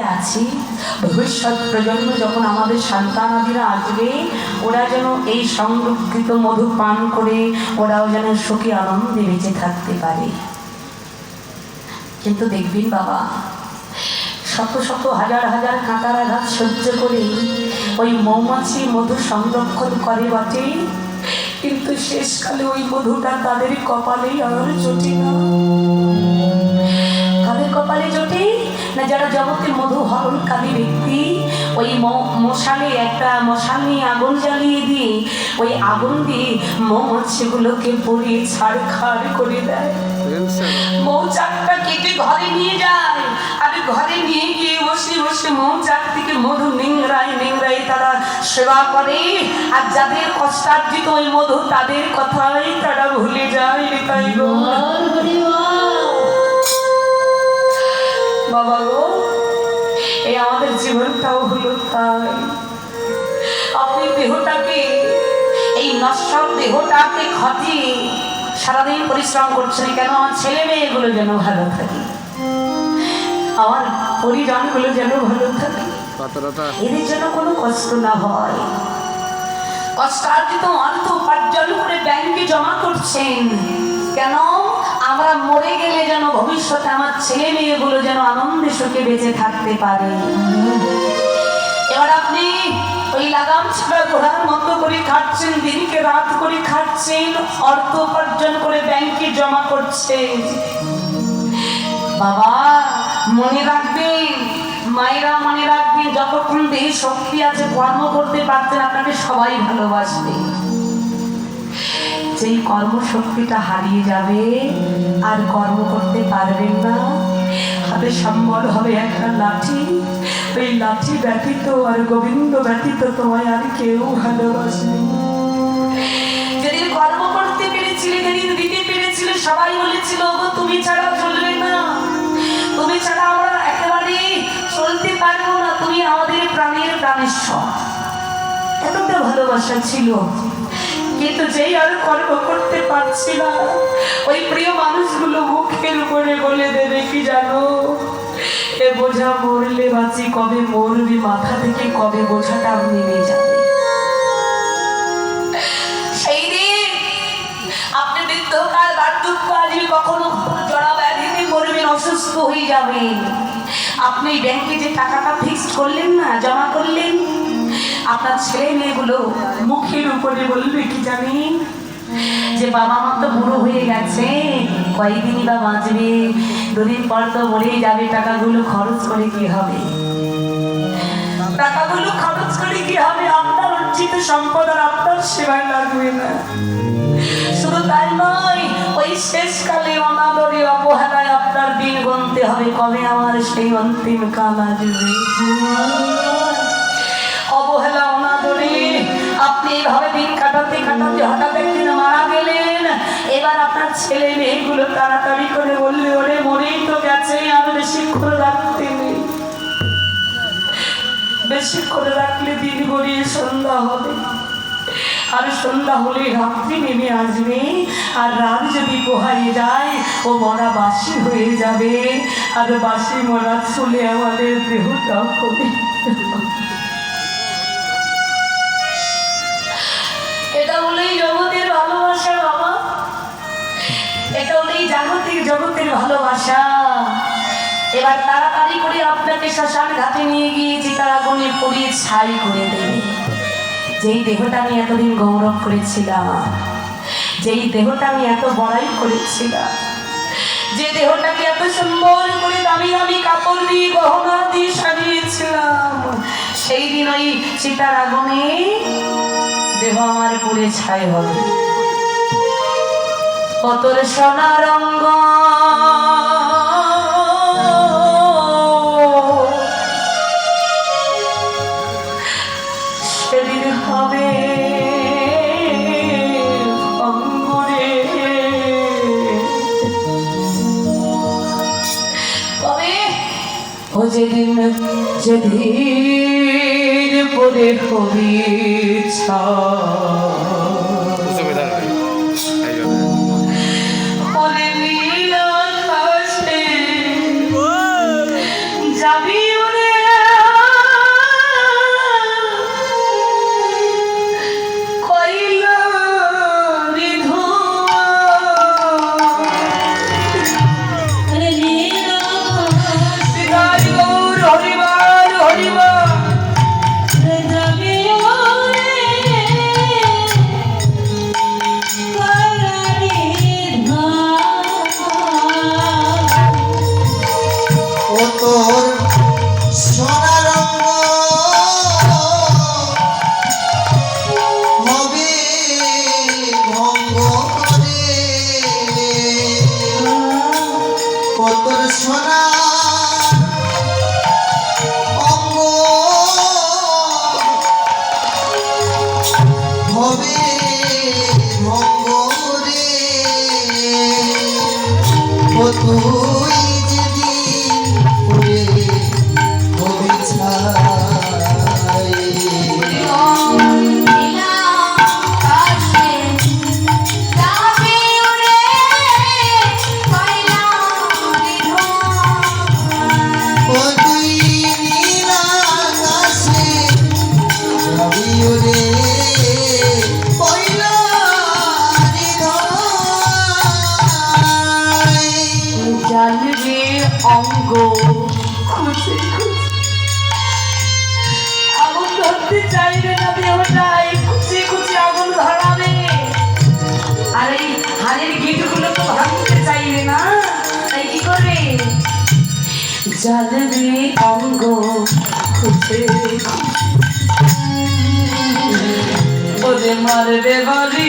আছি, ভবিষ্যৎ প্রজন্ম যখন আমাদের সন্তানাদিরা আসবে, ওরা যেন এই সংরক্ষিত মধু পান করে, ওরাও যেন সুখী আনন্দে বেঁচে থাকতে পারে। কিন্তু দেখবেন বাবা, শত শত হাজার হাজার কাঁটার আঘাত সহ্য করে ওই মৌমাছি মধু সংরক্ষণ করে বটে, কিন্তু শেষকালে ওই মধুটা তাদের কপালেই আর জোটে না। কাদের কপালে জোটে? না যারা জগতের মধু হরণকারী ব্যক্তি ওই ম- মশালে একটা মশাল নিয়ে আগুন জ্বালিয়ে দিয়ে ওই আগুন দিয়ে মৌমাছিগুলোকে পুড়িয়ে ছাড় খাড় করে দেয়। মৌচাকটা কেটে ঘরে নিয়ে যায়। আর ঘরে নিয়ে গিয়ে বসে বসে মৌচাক থেকে মধু নিংড়াই নিংড়াই তারা সেবা করে। আর যাদের কষ্টার্জিত ওই মধু তাদের কথাই তারা ভুলে যায় তাই সারাদিন পরিশ্রম করছেন কেন? আমার ছেলে মেয়েগুলো যেন ভালো থাকে। আমার পরিজনগুলো যেন ভালো থাকে। এদের যেন কোনো কষ্ট না হয়। কষ্টার্জিত অর্থ উপার্জন করে ব্যাংকে জমা করছেন। কেন? আমরা মরে গেলে যেন ভবিষ্যতে আমার ছেলে মেয়েগুলো যেন আনন্দে সুখে বেঁচে থাকতে পারে। ওই লাগাম ছাড়া ঘোড়ার মতো করে খাচ্ছেন দিনকে রাত করে খাচ্ছেন অর্থ উপার্জন করে ব্যাংকে জমা করছেন। বাবা, মনে রাখবেন মায়েরা মনে রাখবেন যতক্ষণ দেহে শক্তি আছে, কর্ম করতে পারছেন আপনাকে সবাই ভালোবাসবে। যেই কর্মশক্তিটা হারিয়ে যাবে, আর কর্ম করতে পারবেন না, হাতে সম্বল হবে একটা লাঠি ওই লাঠি ব্যতীত আর গোবিন্দ ব্যতীত তোমায় আর কেউ ভালোবাসবে যেদিন কর্ম করতে পেরেছিলে যেদিন দিতে পেরেছিলে সবাই বলেছিল "ওগো, তুমি ছাড়া চলবে না তুমি ছাড়া আমরা একেবারে চলতে পারব না তুমি আমাদের প্রাণের প্রাণেশ্বর এতটা ভালোবাসা ছিল কিন্তু যেই আর কর্ম করতে পারছি না ওই প্রিয় মানুষগুলো মুখের উপরে বলে দেবে কি জানো এ বোঝা মরলে বাঁচি কবে মরবি, মাথা থেকে কবে বোঝাটা নেমে যাবে সেই দিন আপনি বার্ধক্য আসবে কখনো অসুস্থ হয়ে আপনি ব্যাংকে যে টাকাটা ফিক্সড করলেন না, জমা করলেন, আপনার ছেলে মেয়েগুলো মুখের উপরে বলবে, কি জানেন? যে বাবা মা তো বুড়ো হয়ে গেছে, কয়েকদিনই বা বাঁচবে। দুদিন পর তো মরেই যাবে, টাকাগুলো খরচ করে কি হবে? টাকাগুলো খরচ করে কি হবে? আপনার অর্জিত সম্পদ আর আপনার সেবায় লাগবে না। শুধু তাই নয়, ওই শেষকালে অনাদরে অবহেলায় আপনার দিন গুনতে হবে। কবে আমার সেই অন্তিম কাল আসবে? অবহেলা অনাদরে আপনি এইভাবে দিন কাটাতে কাটাতে হঠাৎ আপনার ছেলে মেয়েগুলো তাড়াতাড়ি করে বললে, ওরে, মরেই তো গেছে, আর বেশি করে রাখতে নেই। বেশি করে রাখলে দিন গড়িয়ে সন্ধ্যা হবে। আর সন্ধ্যা হলে রাত্রি নেমে আসবে। আর রাত যদি পোহাইয়ে যায়, ও মরা বাসি হয়ে যাবে। আর বাসি মরা চলে আমাদের দেহটা হবে। ভালোবাসা। এবার তাড়াতাড়ি করে আপনাকে শ্মশান ঘাটে নিয়ে গিয়ে চিতার আগুনে পড়িয়ে ছাই করে দেবে। যেই দেহটা আমি এতদিন গৌরব করেছিলাম, যেই দেহটা আমি এত বড়াই করেছিলাম, যে দেহটাকে এত সুন্দর করে দামি দামি কাপড় দিয়ে, গহনা দিয়ে সাজিয়েছিলাম, সেই দিন ওই চিতার আগুনে দেহ আমার পুড়ে ছাই হবে। অতর সোনা রঙ্গ। সেদিন হবে যেদিন যেদিন পরে হবি ছা জ্বালবে অঙ্গ খুঁজে। ওরে মারবে বাড়ি